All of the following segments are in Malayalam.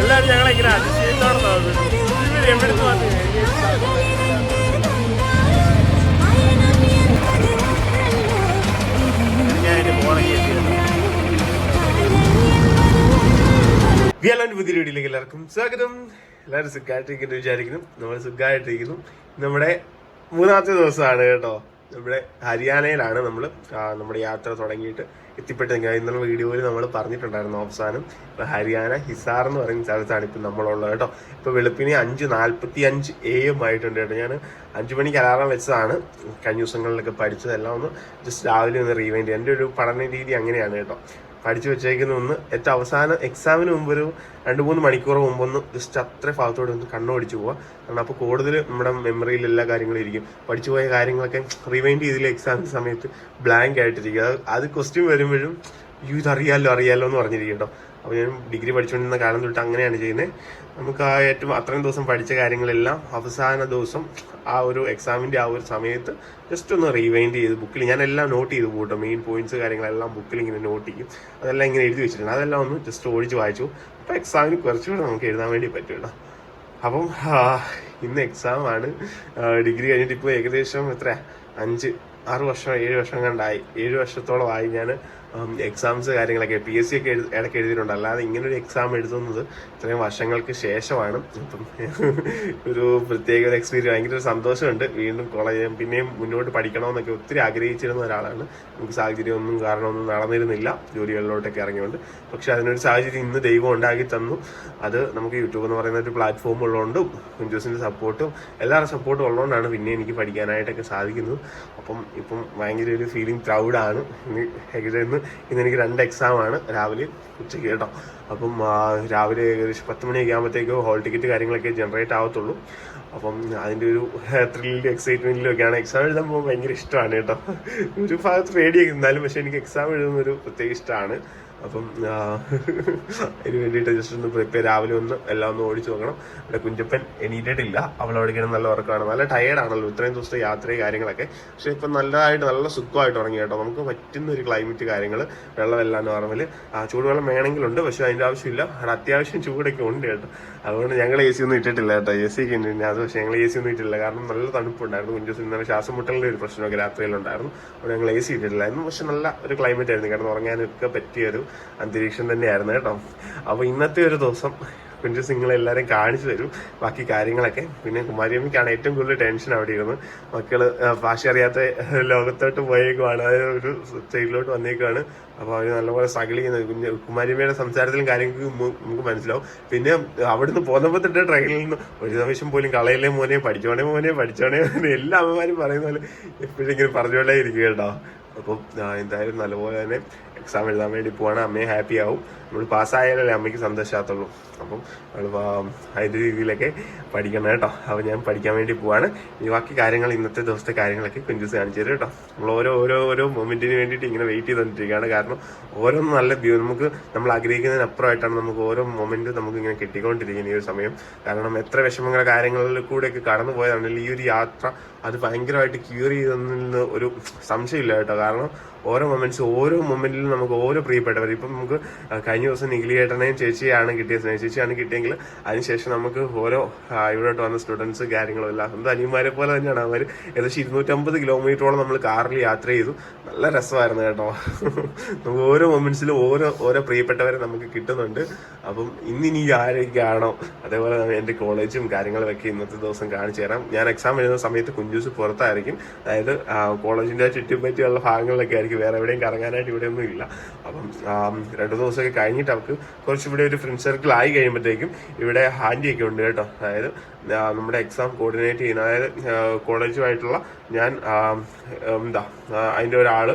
എല്ലാവരും ഞങ്ങളെ ഇങ്ങനെ അതിശയത്തോടെ എവിടുന്ന് വന്നു ഞാൻ എന്റെ ഫോണൊക്കെ എത്തിയത് വിയലാൻ പുതിയ വീഡിയോയിലേക്ക് എല്ലാവർക്കും സ്വാഗതം. എല്ലാവരും സുഖമായിട്ടിരിക്കുന്നു വിചാരിക്കുന്നു. നമ്മൾ സുഖമായിട്ടിരിക്കുന്നു. നമ്മുടെ മൂന്നാമത്തെ ദിവസമാണ് കേട്ടോ. നമ്മുടെ ഹരിയാനയിലാണ് നമ്മൾ നമ്മുടെ യാത്ര തുടങ്ങിയിട്ട് എത്തിപ്പെട്ട് ഇന്നലെ വീഡിയോയിൽ നമ്മൾ പറഞ്ഞിട്ടുണ്ടായിരുന്നു അവസാനം. ഇപ്പം ഹരിയാന ഹിസാർ എന്ന് പറയുന്ന സ്ഥലത്താണ് ഇപ്പം നമ്മളുള്ളത് കേട്ടോ. ഇപ്പോൾ വെളുപ്പിന് അഞ്ച് നാൽപ്പത്തി അഞ്ച് എ എം ആയിട്ടുണ്ട് കേട്ടോ. ഞാൻ അഞ്ച് മണിക്ക് അലാറം വെച്ചതാണ്. കഴിഞ്ഞ ദിവസങ്ങളിലൊക്കെ പഠിച്ചതെല്ലാം ഒന്ന് ജസ്റ്റ് രാവിലെ ഒന്ന് റീവൈൻഡ് എന്റെ ഒരു പഠന രീതി അങ്ങനെയാണ് കേട്ടോ. പഠിച്ചു വെച്ചേക്കുന്ന ഒന്ന്. ഏറ്റവും അവസാനം എക്സാമിന് മുമ്പ് ഒരു രണ്ട് മൂന്ന് മണിക്കൂർ മുമ്പ് ഒന്ന് ജസ്റ്റ് അത്ര ഭാഗത്തോടെ ഒന്ന് കണ്ണു കണ്ണോടിച്ചു പോവുക കാരണം അപ്പോൾ കൂടുതൽ നമ്മുടെ മെമ്മറിയിൽ എല്ലാ കാര്യങ്ങളും ഇരിക്കും. പഠിച്ചു പോയ കാര്യങ്ങളൊക്കെ റിവൈൻഡ് ചെയ്തില്ല എക്സാമിന് സമയത്ത്? ബ്ലാങ്ക് ആയിട്ടിരിക്കും. അത് അത് ക്വസ്റ്റ്യൻ വരുമ്പോഴും യു ഇതറിയാലോ അറിയാലോ എന്ന് പറഞ്ഞിരിക്കും കേട്ടോ. അപ്പോൾ ഞാൻ ഡിഗ്രി പഠിച്ചുകൊണ്ടിരുന്ന കാലം തൊട്ട് അങ്ങനെയാണ് ചെയ്യുന്നത് നമുക്ക് ആ ഏറ്റവും അത്രയും ദിവസം പഠിച്ച കാര്യങ്ങളെല്ലാം അവസാന ദിവസം ആ ഒരു എക്സാമിന്റെ ആ ഒരു സമയത്ത് ജസ്റ്റ് ഒന്ന് റീവൈൻഡ് ചെയ്ത് ബുക്കിൽ ഞാൻ എല്ലാം നോട്ട് ചെയ്ത് പോട്ടോ. മെയിൻ പോയിന്റ്സ് കാര്യങ്ങളെല്ലാം ബുക്കിൽ ഇങ്ങനെ നോട്ട് ചെയ്യും. അതെല്ലാം ഇങ്ങനെ എഴുതി വെച്ചിട്ടുണ്ട്. അതെല്ലാം ഒന്ന് ജസ്റ്റ് ഓടിച്ച് വായിച്ചു. അപ്പോൾ എക്സാമിന് കുറച്ചുകൂടെ നമുക്ക് എഴുതാൻ വേണ്ടി കേട്ടോ അപ്പം ഇന്ന് എക്സാം ആണ്. ഡിഗ്രി കഴിഞ്ഞിട്ട് ഇപ്പോൾ ഏകദേശം എത്ര അഞ്ച് ആറ് വർഷം ഏഴ് വർഷം കണ്ടായി. ഏഴ് വർഷത്തോളമായി ഞാൻ എക്സാംസ് കാര്യങ്ങളൊക്കെ പി എസ് സി ഒക്കെ ഇടയ്ക്ക് എഴുതിയിട്ടുണ്ട്. അല്ലാതെ ഇങ്ങനെ ഒരു എക്സാം എഴുതുന്നത് ഇത്രയും വർഷങ്ങൾക്ക് ശേഷമാണ്. അപ്പം ഒരു പ്രത്യേക ഒരു എക്സ്പീരിയൻസ് ഭയങ്കര ഒരു സന്തോഷമുണ്ട്. വീണ്ടും കോളേജ് പിന്നെയും മുന്നോട്ട് പഠിക്കണമെന്നൊക്കെ ഒത്തിരി ആഗ്രഹിച്ചിരുന്ന ഒരാളാണ്. നമുക്ക് സാഹചര്യമൊന്നും കാരണമൊന്നും നടന്നിരുന്നില്ല. ജോലികളിലോട്ടൊക്കെ ഇറങ്ങിയോണ്ട്. പക്ഷെ അതിനൊരു സാഹചര്യം ഇന്ന് ദൈവം ഉണ്ടാക്കി തന്നു. അത് നമുക്ക് യൂട്യൂബ് എന്ന് പറയുന്ന ഒരു പ്ലാറ്റ്ഫോം ഉള്ളതുകൊണ്ടും കുഞ്ചൂസിന്റെ സപ്പോർട്ടും എല്ലാവരുടെ സപ്പോർട്ടും ഉള്ളതുകൊണ്ടാണ് പിന്നെ എനിക്ക് പഠിക്കാനായിട്ടൊക്കെ സാധിക്കുന്നത്. അപ്പം ഇപ്പം ഭയങ്കര ഒരു ഫീലിംഗ് പ്രൗഡാണ് ഇന്ന് ഏകദേശം ഇന്ന് എനിക്ക് രണ്ട് എക്സാമാണ് രാവിലെ ഉച്ചയ്ക്ക് കേട്ടോ. അപ്പം രാവിലെ ഏകദേശം പത്ത് മണിയൊക്കെ ആകുമ്പോഴത്തേക്ക് ഹോൾ ടിക്കറ്റ് കാര്യങ്ങളൊക്കെ ജനറേറ്റ് ആവത്തുള്ളൂ. അപ്പം അതിന്റെ ഒരു ത്രില്ലിലും എക്സൈറ്റ്മെന്റിലും ഒക്കെയാണ് എക്സാം എഴുതാൻ പോകുമ്പോൾ ഭയങ്കര ഇഷ്ടമാണ് കേട്ടോ. ഒരു ഭാഗത്ത് പേടിയൊക്കെ എന്നാലും പക്ഷേ എനിക്ക് എക്സാം എഴുതുന്ന ഒരു പ്രത്യേക ഇഷ്ടമാണ്. അപ്പം അതിന് വേണ്ടിയിട്ട് ജസ്റ്റ് ഒന്ന് പ്രിപ്പയർ രാവിലെ ഒന്ന് എല്ലാം ഒന്ന് ഓടിച്ചു നോക്കണം. ഇവിടെ കുഞ്ചപ്പൻ എണീറ്റിട്ടില്ല. അവൾ അവിടെ നല്ല ഉറക്കമാണ്. നല്ല ടയേർഡാണല്ലോ ഇത്രയും ദിവസത്തെ യാത്രയും കാര്യങ്ങളൊക്കെ. പക്ഷെ ഇപ്പം നല്ലതായിട്ട് നല്ല സുഖമായിട്ട് ഉറങ്ങി കേട്ടോ. നമുക്ക് പറ്റുന്ന ഒരു ക്ലൈമറ്റ് കാര്യങ്ങൾ വെള്ളമെല്ലാം നോർമൽ ചൂടുവെള്ളം വേണമെങ്കിലുണ്ട്. പക്ഷെ അതിന്റെ ആവശ്യമില്ല. അവിടെ അത്യാവശ്യം ചൂടൊക്കെ ഉണ്ട് കേട്ടോ. അതുകൊണ്ട് ഞങ്ങൾ എ സി ഒന്നും ഇട്ടിട്ടില്ല കേട്ടോ. എ സി ഒക്കെ ഉണ്ട്. അത് പക്ഷേ ഞങ്ങൾ എ സി ഒന്നും ഇട്ടില്ല കാരണം നല്ല തണുപ്പുണ്ടായിരുന്നു. കുഞ്ചൂസ് ഇന്നലെ ശ്വാസം മുട്ടലിന്റെ ഒരു പ്രശ്നമൊക്കെ രാത്രിയിലുണ്ടായിരുന്നു. അവിടെ ഞങ്ങൾ എ സി ഇട്ടിട്ടില്ലായിരുന്നു പക്ഷെ നല്ല ഒരു ക്ലൈമറ്റ് ആയിരുന്നു. കേട്ടോ ഉറങ്ങാനൊക്കെ പറ്റിയ ഒരു അന്തരീക്ഷം തന്നെയായിരുന്നു കേട്ടോ. അപ്പോൾ ഇന്നത്തെ ഒരു ദിവസം കുഞ്ചു നിങ്ങളെ എല്ലാവരെയും കാണിച്ചു തരും. ബാക്കി കാര്യങ്ങളൊക്കെ. പിന്നെ കുമാരിയമ്മയ്ക്കാണ് ഏറ്റവും കൂടുതൽ ടെൻഷൻ അവിടെ ഇരുന്ന്. മക്കൾ ഭാഷ അറിയാത്ത ലോകത്തോട്ട് പോയേക്കുവാണ്. അതായത് ഒരു സൈഡിലോട്ട് വന്നേക്കുവാണ്. അപ്പോൾ അവർ നല്ലപോലെ സ്ട്രഗിൾ ചെയ്യുന്നത്. കുഞ്ഞ് കുമാരിയമ്മയുടെ സംസാരത്തിലും കാര്യങ്ങൾക്കും നമുക്ക് മനസ്സിലാവും. പിന്നെ അവിടുന്ന് പോന്നപ്പോൾ തന്നെ ട്രെയിനിൽ നിന്ന് ഒരു നിമിഷം പോലും കളയിലെ മോനെ പഠിച്ചോണേ മോനെ പഠിച്ചോണേ മോനെ. എല്ലാ അമ്മമാരും പറയുന്ന പോലെ എപ്പോഴും ഇങ്ങനെ പറഞ്ഞുകൊണ്ടേ ഇരിക്കുക കേട്ടോ. അപ്പം എന്തായാലും നല്ലപോലെ തന്നെ എക്സാം എഴുതാൻ വേണ്ടി പോവാണ്. അമ്മയും ഹാപ്പി ആവും. നമ്മൾ പാസ്സായാലല്ലേ അമ്മയ്ക്ക് സന്തോഷമാകത്തുള്ളൂ അപ്പം അതിന്റെ രീതിയിലൊക്കെ പഠിക്കണം കേട്ടോ. അപ്പോൾ ഞാൻ പഠിക്കാൻ വേണ്ടി പോവാണ്. ഇനി ബാക്കി കാര്യങ്ങൾ ഇന്നത്തെ ദിവസത്തെ കാര്യങ്ങളൊക്കെ കുഞ്ചൂസ് കാണിച്ചു തരും കേട്ടോ. നമ്മൾ ഓരോ ഓരോ ഓരോ മൊമെന്റിന് വേണ്ടിയിട്ട് ഇങ്ങനെ വെയിറ്റ് ചെയ്തുകൊണ്ടിരിക്കുകയാണ് കാരണം ഓരോന്നും നല്ല നമുക്ക് നമ്മൾ ആഗ്രഹിക്കുന്നതിനപ്പുറമായിട്ടാണ് നമുക്ക് ഓരോ മൊമെന്റ് നമുക്ക് ഇങ്ങനെ കിട്ടിക്കൊണ്ടിരിക്കുന്ന ഈ ഒരു സമയം. കാരണം എത്ര വിഷമങ്ങൾ കാര്യങ്ങളിൽ കൂടെയൊക്കെ കടന്നു പോയതാണെങ്കിൽ ഈ ഒരു യാത്ര അത് ഭയങ്കരമായിട്ട് ക്യൂർ ചെയ്തെന്ന് ഒരു സംശയമില്ല കേട്ടോ. കാരണം ഓരോ മൊമെന്റ്സ് ഓരോ മൊമെന്റിലും നമുക്ക് ഓരോ പ്രിയപ്പെട്ടവർ. ഇപ്പം നമുക്ക് ആ, കഴിഞ്ഞ ദിവസം നിഖിലിയേട്ടനെയും ചേച്ചിയാണ് കിട്ടിയത് ചേച്ചിയാണ് കിട്ടിയെങ്കിൽ അതിനുശേഷം നമുക്ക് ഓരോ ഇവിടോട്ട് വന്ന സ്റ്റുഡൻസ് കാര്യങ്ങളും എല്ലാം. സ്വന്തം അനിയന്മാരെ പോലെ തന്നെയാണ് അവർ ഏകദേശം ഇരുന്നൂറ്റമ്പത് കിലോമീറ്ററോളം നമ്മൾ കാറിൽ യാത്ര ചെയ്തു. നല്ല രസമായിരുന്നു കേട്ടോ. നമുക്ക് ഓരോ മൊമെന്റ്സിലും ഓരോ ഓരോ പ്രിയപ്പെട്ടവരെ നമുക്ക് കിട്ടുന്നുണ്ട്. അപ്പം ഇന്നിനി ആരൊക്കെയാണോ? അതേപോലെ എന്റെ കോളേജും കാര്യങ്ങളും ഒക്കെ ഇന്നത്തെ ദിവസം കാണിച്ചു തരാം. ഞാൻ എക്സാം എഴുതുന്ന സമയത്ത് കുഞ്ചൂസ് പുറത്തായിരിക്കും. അതായത് കോളേജിന്റെ കോളേജിന്റെ ചുറ്റുപറ്റിയുള്ള ഭാഗങ്ങളിലൊക്കെ ആയിരിക്കും. വേറെ എവിടെയും കറങ്ങാനായിട്ട് ഇവിടെ ഒന്നും ഇല്ല. അപ്പം രണ്ടു ദിവസമൊക്കെ കഴിഞ്ഞിട്ട് അവർക്ക് കുറച്ചുകൂടി ഒരു ഫ്രണ്ട് സർക്കിൾ ആയി കഴിയുമ്പോഴത്തേക്കും ഇവിടെ ഹാൻഡിയൊക്കെ ഉണ്ട് കേട്ടോ. അതായത് നമ്മുടെ എക്സാം കോർഡിനേറ്റ് ചെയ്യുന്ന അതായത് കോളേജുമായിട്ടുള്ള ഞാൻ എന്താ അതിന്റെ ഒരാൾ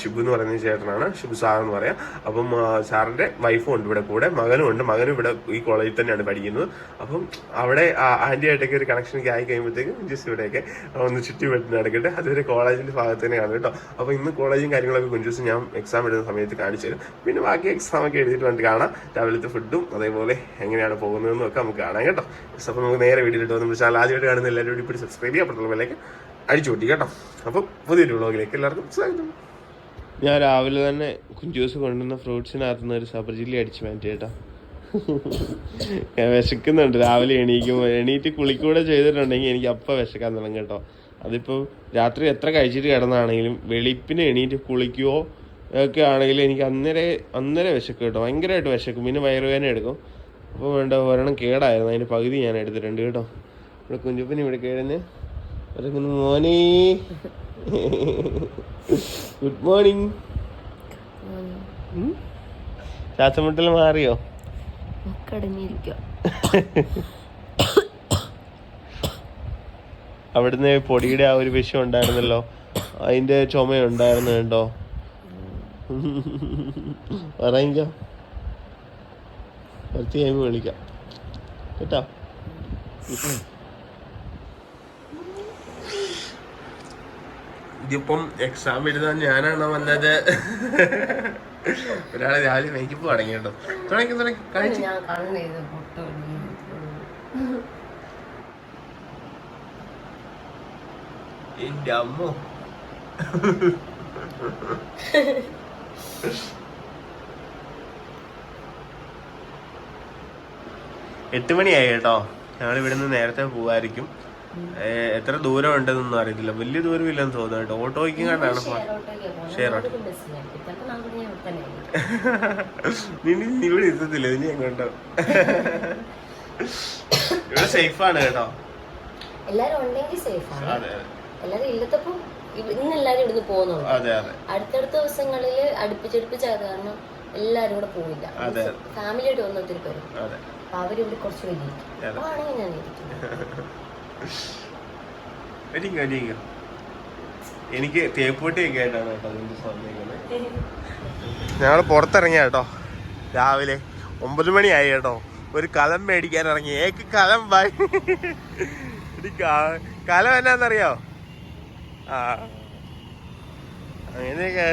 ഷിബു എന്ന് പറയുന്ന ചേട്ടനാണ്. ഷിബു സാർ എന്ന് പറയാം. അപ്പം സാറിന്റെ വൈഫും ഉണ്ട് ഇവിടെ കൂടെ മകനും ഉണ്ട്. മകനും ഇവിടെ ഈ കോളേജിൽ തന്നെയാണ് പഠിക്കുന്നത്. അപ്പം അവിടെ ആന്റി ആയിട്ടൊക്കെ ഒരു കണക്ഷൻ ഒക്കെ ആയി കഴിയുമ്പോഴത്തേക്കും ജസ്റ്റ് ഇവിടെയൊക്കെ ഒന്ന് ചുറ്റി വെട്ടി നടക്കട്ടെ. അതൊരു കോളേജിന്റെ ഭാഗത്ത് തന്നെയാണ് കേട്ടോ. അപ്പം ഇന്ന് കോളേജും കാര്യങ്ങളൊക്കെ കുഞ്ചുസ് ഞാൻ എക്സാം എഴുതുന്ന സമയത്ത് കാണിച്ചു തരും. പിന്നെ ബാക്കി എക്സാം ഒക്കെ എഴുതിയിട്ട് വേണ്ടി കാണാം. രാവിലത്തെ ഫുഡും അതേപോലെ എങ്ങനെയാണ് പോകുന്നതെന്നും ഒക്കെ നമുക്ക് കാണാം കേട്ടോ. അപ്പൊ നമുക്ക് നേരെ വീഡിയോ ഇട്ടോ നമ്മുടെ ചാനൽ ആദ്യമായിട്ട് കാണുന്ന എല്ലാവരും കൂടി സബ്സ്ക്രൈബ് ചെയ്യാൻ വിലയ്ക്ക് അടിച്ചു കൂട്ടി കേട്ടോ അപ്പം പുതിയൊരു വ്ളോഗിലേക്ക് എല്ലാവർക്കും സ്വാഗതം. ഞാൻ രാവിലെ തന്നെ കുഞ്ചൂസ് കൊണ്ടുവന്ന ഫ്രൂട്ട്സിനകത്തുനിന്ന് ഒരു സബർജില്ലി അടിച്ച് മാറ്റി കേട്ടോ. ഞാൻ വിശക്കുന്നുണ്ട്. രാവിലെ എണീക്കുമ്പോൾ എണീറ്റ് കുളിക്കൂടെ ചെയ്തിട്ടുണ്ടെങ്കിൽ എനിക്ക് അപ്പം വിശക്കാൻ തുടങ്ങും കേട്ടോ. അതിപ്പോൾ രാത്രി എത്ര കഴിച്ചിട്ട് കിടന്നാണെങ്കിലും വെളുപ്പിന് എണീറ്റ് കുളിക്കുകയോ ഒക്കെ ആണെങ്കിലും എനിക്ക് അന്നേരം അന്നേരം വിശക്കും കേട്ടോ. ഭയങ്കരമായിട്ട് വിശക്കും. പിന്നെ വയറുവേദന എടുക്കും. അപ്പോൾ വേണ്ട ഒരെണ്ണം കേടായിരുന്നു. അതിന്റെ പകുതി ഞാൻ എടുത്തിട്ടുണ്ട് കേട്ടോ. ഇവിടെ കുഞ്ഞുപ്പനി ഇവിടെ കേടന്നെ ഒരു മോനേ. ഗുഡ് മോർണിംഗ് ശ്വാസമുട്ടൽ മാറിയോ? കടഞ്ഞിരിക്കുക അവിടുന്ന് പൊടിയുടെ ആ ഒരു വിഷം ഉണ്ടായിരുന്നല്ലോ. അതിന്റെ ചുമ ഉണ്ടായിരുന്നു കേട്ടോ. പറഞ്ഞോ കുറച്ച് കഴിയുമ്പോൾ വിളിക്കാം കേട്ടോ? ഇതിപ്പം എക്സാം എഴുതാൻ ഞാനാണ് വന്നത്? ഒരാളെ രാവിലെ മേക്കപ്പ് തുടങ്ങി കേട്ടോ. തുടങ്ങി തുടങ്ങി. കഴിച്ചു. എന്റെ അമ്മോ. എട്ട് മണിയായി കേട്ടോ. ഞങ്ങൾ ഇവിടുന്ന് നേരത്തെ പോവായിരിക്കും. എത്ര ദൂരം ഉണ്ടെന്നൊന്നും അറിയത്തില്ല. വലിയ ദൂരം ഇല്ലെന്ന് തോന്നുന്നു കേട്ടോ. ഓട്ടോയ്ക്കും കണ്ടാണ് ഷെയർ ഓട്ടോ നിന്നെ നീ ഇവിടെ എത്തത്തില്ല. ഇനി എങ്ങോട്ടോ? ഇവിടെ സേഫാണ് കേട്ടോ. എല്ലാരും ഉണ്ടെങ്കിൽ സേഫ് ആണ് അതെ. എല്ലാരും ഇല്ലത്തപ്പം ഇന്ന് എല്ലാരും ഇവിടുന്ന് അതെ അടുത്തടുത്ത ദിവസങ്ങളിൽ അടുപ്പിച്ചടുപ്പിച്ചായത് കാരണം എല്ലാരും കൂടെ പോവില്ല. അതെ. ഫാമിലി ആയിട്ട് വന്ന് ഒത്തിരി പേരും. അവരിവിടെ കുറച്ച്. ഞാൻ ഇരിക്കും. എനിക്ക് തേപ്പൂട്ടിയൊക്കെ ആയിട്ടാണ് കേട്ടോ അതിന്റെ സമയം ഞങ്ങൾ പുറത്തിറങ്ങിയ കേട്ടോ. രാവിലെ ഒമ്പത് മണിയായി കേട്ടോ. ഒരു കലം മേടിക്കാൻ ഇറങ്ങി. ഏക്ക് കലം ബൈ ഇത് ക- കലം എന്നാന്നറിയോ? ആ. അങ്ങനെയൊക്കെ.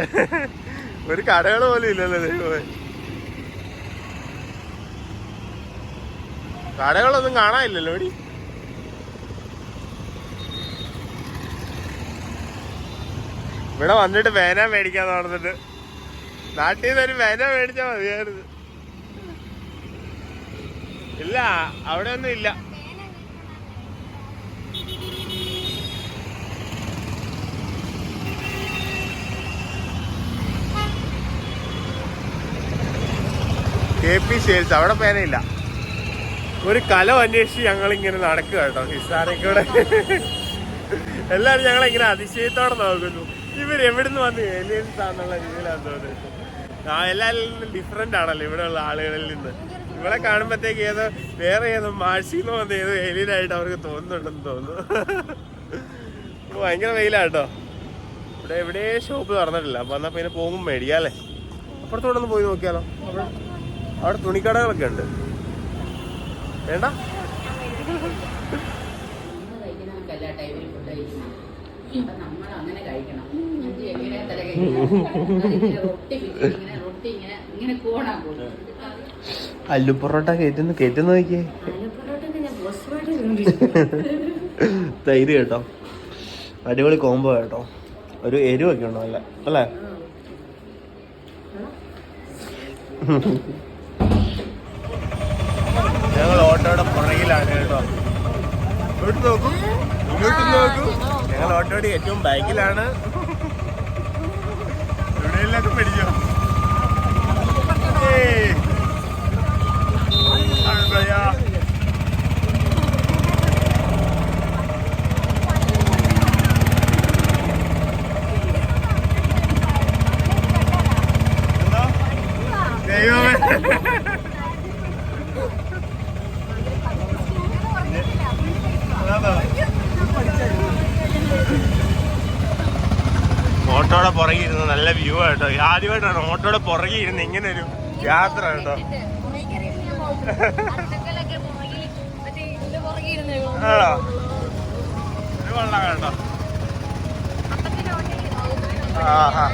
ഒരു കടകൾ പോലും ഇല്ലല്ലോ ദൈവമേ. കടകളൊന്നും കാണാനില്ലല്ലോ എടി. ഇവിടെ വന്നിട്ട് വേന മേടിക്കാൻ നടന്നിട്ട് നാട്ടിൽ നിന്ന് ഒരു വേന മേടിച്ചാ മതിയായിരുന്നു. ഇല്ല അവിടെ ഒന്നും ഇല്ല. കെ പി സെയിൽസ് അവിടെ പേനയില്ല. ഒരു കലം അന്വേഷിച്ച് ഞങ്ങൾ ഇങ്ങനെ നടക്കുക കേട്ടോ. ഹിസാനക്കൂടെ എല്ലാരും ഞങ്ങൾ ഇങ്ങനെ അതിശയത്തോടെ നോക്കുന്നു. ഇവർ എവിടുന്ന് വന്ന് ഏലിയൻസ് ആണെന്നുള്ള രീതിയിലാണ് തോന്നുന്നത് ആ എല്ലാവരിൽ നിന്നും ഡിഫറെന്റ് ആണല്ലോ ഇവിടെയുള്ള ആളുകളിൽ നിന്ന്. ഇവിടെ കാണുമ്പോഴത്തേക്ക് ഏതോ വേറെ ഏതോ മാഴ്സിന്ന് വന്ന് ഏതോ ഏലിയൻ ആയിട്ട് അവർക്ക് തോന്നുന്നുണ്ടെന്ന് തോന്നുന്നു. ഭയങ്കര വെയിലാട്ടോ ഇവിടെ എവിടെ ഷോപ്പ് തുറന്നിട്ടില്ല. അപ്പൊ എന്നാ പിന്നെ പോകുമ്പോൾ മേടിക്കാല്ലേ അപ്പുറത്തോടെ ഒന്ന് പോയി നോക്കിയാലോ. അവിടെ തുണിക്കടകളൊക്കെ ഉണ്ട്. വേണ്ട അല്ലു പൊറോട്ട കയറ്റുന്നു കയറ്റുന്ന നോക്കിയേ. തൈര് കേട്ടോ. അടിപൊളി കോംബോ കേട്ടോ. ഒരു എരിവൊക്കെ ഉണ്ടോ അല്ല അല്ലേ? ഞങ്ങൾ ഓട്ടോയുടെ പുറകിലാണ് കേട്ടോ. ഇങ്ങോട്ട് നോക്കൂ. ഇങ്ങോട്ട് നോക്കൂ. ഞങ്ങൾ ഓട്ടോയുടെ ഏറ്റവും ബാക്കിലാണ്. എവിടെയെല്ലാം പിടിച്ചോ? ഏയ്. അഴുതയാ. എന്താ? ദൈവമേ അതാ. ഓട്ടോയുടെ പുറകെ ഇരുന്ന് നല്ല വ്യൂ കേട്ടോ. ആദ്യമായിട്ടാണ് ഓട്ടോയുടെ പുറകെ ഇരുന്ന് ഇങ്ങനെ ഒരു യാത്ര കേട്ടോ. കൊള്ളാം കേട്ടോ. ആഹാ.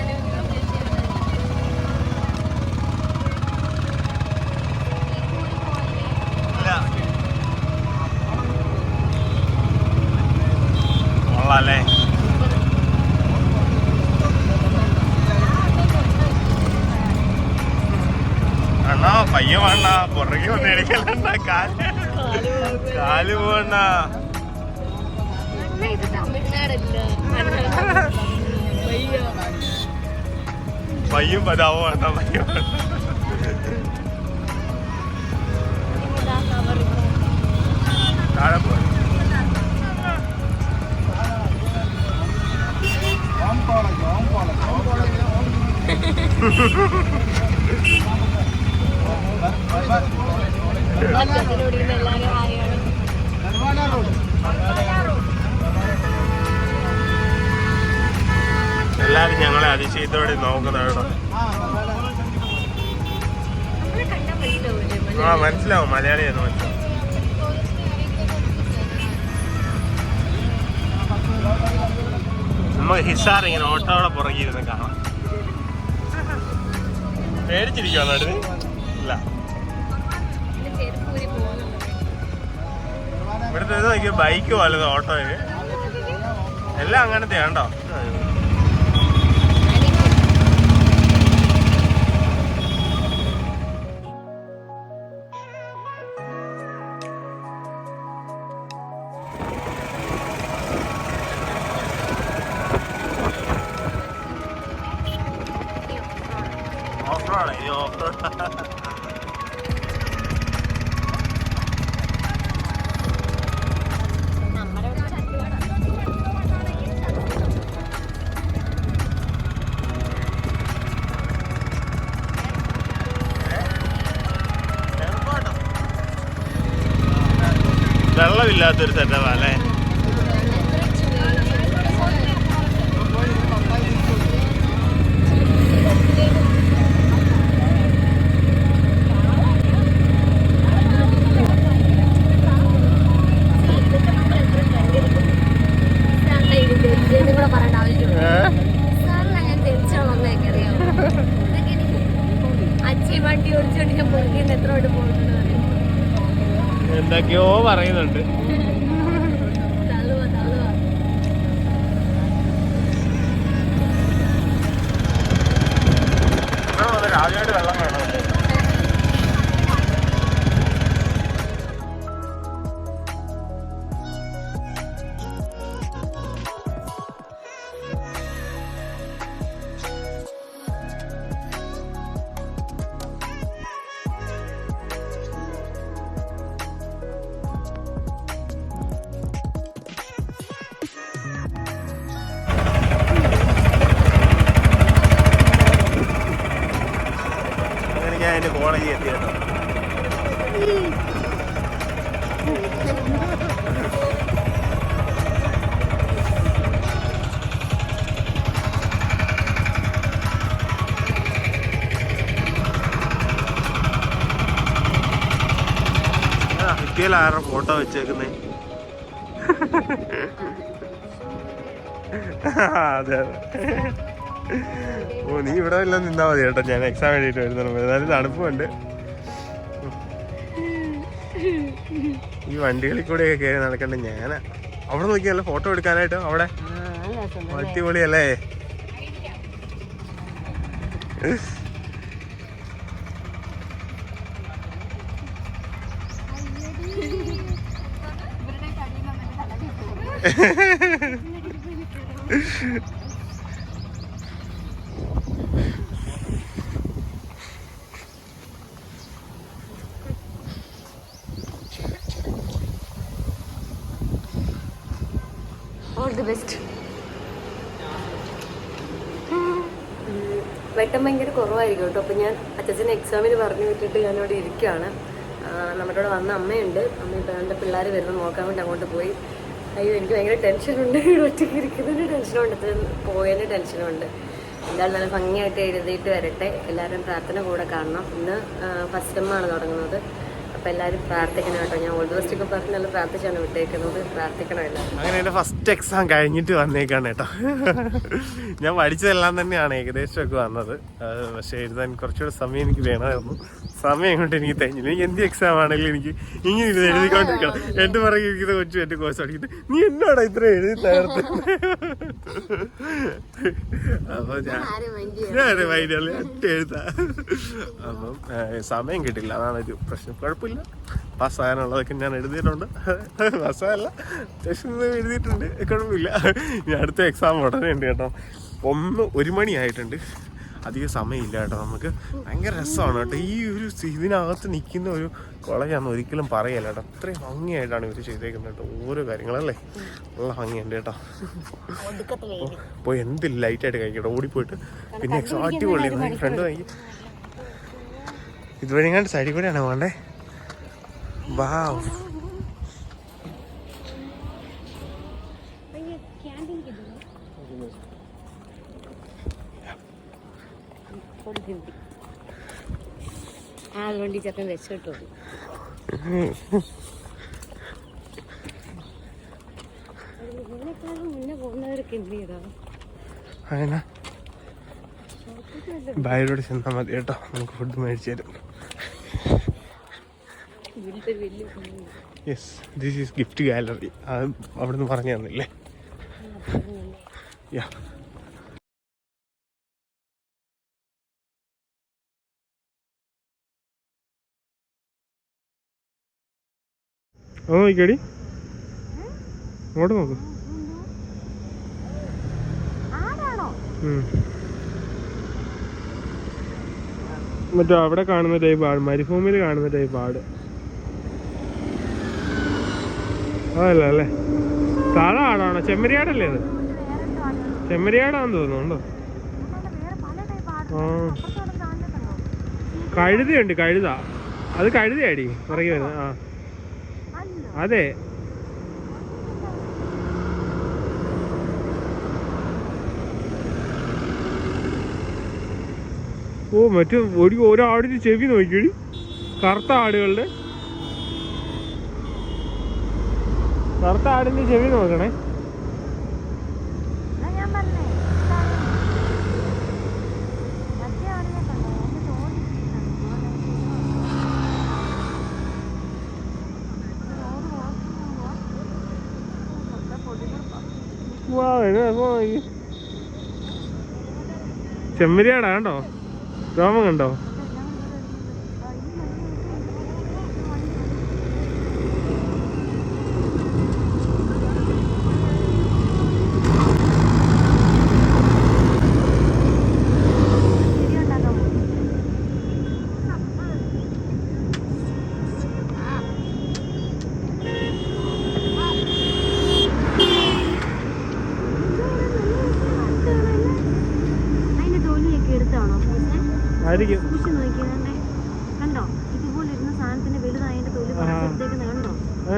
ഇല്ല. കൊള്ളാല്ലേ പുറകെ വന്ന് കാൽ കാൽ പോകണ്ട പയ്യും പതാവോ വേണ്ട പയ്യും താഴെ പോ ഓം ആയാണ് എല്ലാരും ഞങ്ങളെ അതിശയത്തോടെ മനസ്സിലാവൂലേ ആ മനസ്സിലാവും. മലയാളിയാണ് മനസ്സിലാവും. നമുക്ക് ഹിസാർ ഇങ്ങനെ ഓട്ടോടെ പുറകിരുന്ന് കാണാം. പേടിച്ചിരിക്കുവാണോ ഇല്ല. ഇവിടുത്തെ ബൈക്ക് വലുത് ഓട്ടോയിൽ എല്ലാം അങ്ങനത്തെ ഉണ്ടോ വെള്ളമില്ലാത്തൊരു സെറ്റപ്പാ അല്ലേ? പറയുന്നുണ്ട്. രാവിലെ വെള്ളം വേണം ഞാൻ എന്റെ കോളേജിൽ എത്തി കേട്ടോ ഭിത്തിയിലാരുടെ ഫോട്ടോ വെച്ചേക്കുന്നേ? അതെ അതെ. ഓ നീ ഇവിടെ എല്ലാം നിന്നാ മതി കേട്ടോ. ഞാൻ എക്സാം എഴുതിയിട്ട് വരുന്നുണ്ട് എന്നാലും തണുപ്പുണ്ട്. ഈ വണ്ടികളിൽ കൂടെയൊക്കെ കയറി നടക്കണ്ട ഞാൻ അവിടെ നോക്കിയല്ല ഫോട്ടോ എടുക്കാനായിട്ട് അവിടെ. അടിപൊളിയല്ലേ? ഓൾ വെട്ടം ഭയങ്കര കുറവായിരിക്കും കേട്ടോ. അപ്പം ഞാൻ അച്ഛൻ എക്സാമിന് പറഞ്ഞു വിട്ടിട്ട് ഞാനിവിടെ ഇരിക്കുകയാണ് നമ്മുടെ ഇവിടെ വന്ന അമ്മയുണ്ട്. അമ്മ ഇപ്പം എന്റെ പിള്ളേർ വരുന്നത് നോക്കാൻ വേണ്ടി അങ്ങോട്ട് പോയി. അയ്യോ എനിക്ക് ഭയങ്കര ടെൻഷനുണ്ട് ഒറ്റയ്ക്ക് ഇരിക്കുന്നതിന് ടെൻഷനുണ്ട് പോയതിന്റെ ടെൻഷനുണ്ട് എന്തായാലും നല്ല ഭംഗിയായിട്ട് എഴുതിയിട്ട് വരട്ടെ. എല്ലാവരും പ്രാർത്ഥന കൂടെ കാണണം. ഇന്ന് ഫസ്റ്റ് ആണ് തുടങ്ങുന്നത്. അപ്പം എല്ലാവരും പ്രാർത്ഥിക്കണം കേട്ടോ. ഞാൻ ഓൾഡ് ഒക്കെ പറഞ്ഞ് നല്ല പ്രാർത്ഥിച്ചാണ് വിട്ടേക്കുന്നത്. പ്രാർത്ഥിക്കണം അങ്ങനെ എന്റെ ഫസ്റ്റ് എക്സാം കഴിഞ്ഞിട്ട് വന്നേക്കാണ് കേട്ടോ. ഞാൻ പഠിച്ചതെല്ലാം തന്നെയാണ് ഏകദേശമൊക്കെ വന്നത്. പക്ഷേ എഴുതാൻ കുറച്ചുകൂടെ സമയം എനിക്ക് വേണമായിരുന്നു. സമയം കൊണ്ട് എനിക്ക് തന്നില്ല എനിക്ക് എന്ത് എക്സാം ആണെങ്കിലും എനിക്ക് ഇങ്ങനെ ഇത് എഴുതിക്കൊണ്ടിരിക്കണം. എന്റെ പുറകെ ഇരിക്കുന്ന കൊച്ചു എന്റെ കോഴ്സ് പഠിക്കുന്നത് നീ എന്നോടാ ഇത്ര എഴുതി തകർത്ത്? അപ്പൊ ഞാൻ വൈദ്യുതി ഒറ്റ എഴുതാ. അപ്പം സമയം കിട്ടില്ല. അതാണ് ഒരു പ്രശ്നം. കുഴപ്പമില്ല. പാസ്സാകാനുള്ളതൊക്കെ ഞാൻ എഴുതിയിട്ടുണ്ട്. പാസ്സായല്ല അത്യാവശ്യം എഴുതിയിട്ടുണ്ട്. കുഴപ്പമില്ല. ഞാൻ അടുത്ത എക്സാം ഉടനെ ഉണ്ട് കേട്ടോ. ഒന്ന് ഒരു മണിയായിട്ടുണ്ട്. അധികം സമയമില്ല കേട്ടോ. നമുക്ക് ഭയങ്കര രസമാണ് കേട്ടോ. ഈ ഒരു ഇതിനകത്ത് നിൽക്കുന്ന ഒരു കോളേജാന്ന് ഒരിക്കലും പറയല്ല കേട്ടോ. അത്രയും ഭംഗിയായിട്ടാണ് ഇവർ ചെയ്തേക്കുന്നത് കേട്ടോ. ഓരോ കാര്യങ്ങളല്ലേ? നല്ല ഭംഗിയുണ്ട് കേട്ടോ. അപ്പോൾ എന്ത് ലൈറ്റായിട്ട് കഴിക്കട്ടെ. ഓടിപ്പോയിട്ട് പിന്നെ എക്സാക്റ്റ് പൊള്ളി ഫ്രണ്ട് കഴിക്കും ഇതുവഴി കണ്ട് സൈഡിൽ കൂടെയാണ് വേണ്ടേ വാവ് ഈ ചെക്കൻ രക്ഷപ്പെട്ടു അങ്ങനെ ബായിലോട് ചെന്നാൽ മതി കേട്ടോ. നമുക്ക് ഫുഡ് മേടിച്ചു തരും. Yes this is gift gallery അത് അവിടെ നിന്ന് പറഞ്ഞു തന്നില്ലേ യാ ഓ നോക്കിയടി അങ്ങോട്ട് നോക്ക്. മറ്റോ അവിടെ കാണുന്ന ടൈപ്പ് ആട് മരുഭൂമിയിൽ കാണുന്ന ടൈപ്പ് ആട് അതല്ല അല്ലേ? താഴെ ആടാണോ ചെമ്മരിയാടല്ലേ അത്? ചെമ്മരിയാടാന്ന് തോന്നുന്നുണ്ടോ ആ. കഴുതയുണ്ട് കഴുത. അത് കഴുതയാടി വരുന്നത്. ആ. അതെ. ഓ മറ്റു ഒരു ഒരാടിന് ചെവി നോക്കി കറുത്ത ആടുകളുടെ. കറുത്ത ആടിന്റെ ചെവി നോക്കണേ ഞാൻ പറഞ്ഞേ മറ്റേ ആടിനെ കണ്ടോ എന്റെ തോന്നി വാ, ഇത് അപ്പൊ ഈ ചെമ്മരിയാടാ കണ്ടോ? രോമം കണ്ടോ?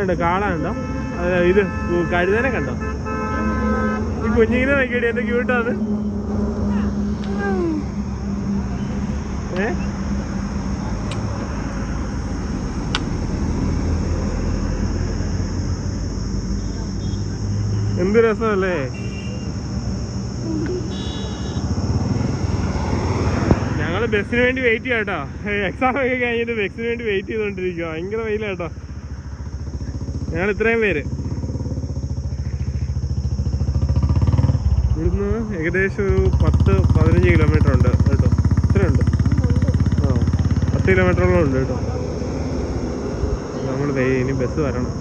അതുണ്ട് കാള കണ്ടോ ഇത് കഴുതനെ കണ്ടോ? ഈ കുഞ്ഞിങ്ങനെ നോക്കിയടി എന്റെ ക്യൂട്ടാണ് ഏ? എന്ത് രസമല്ലേ? ഞങ്ങൾ ബസ്സിന് വേണ്ടി വെയിറ്റ് ചെയ്യാം കേട്ടോ. എക്സാം ഒക്കെ കഴിഞ്ഞിട്ട് ബസ്സിന് വേണ്ടി വെയിറ്റ് ചെയ്തോണ്ടിരിക്കുക ഭയങ്കര വെയിലാട്ടോ ഞങ്ങൾ ഇത്രയും പേര്. ഇവിടുന്ന് ഏകദേശം ഒരു പത്ത് പതിനഞ്ച് കിലോമീറ്റർ ഉണ്ട് കേട്ടോ. ഇത്രയുണ്ട് ആ പത്ത് കിലോമീറ്ററോളം ഉണ്ട് കേട്ടോ. നമ്മൾ ഇനി ബസ് വരണം.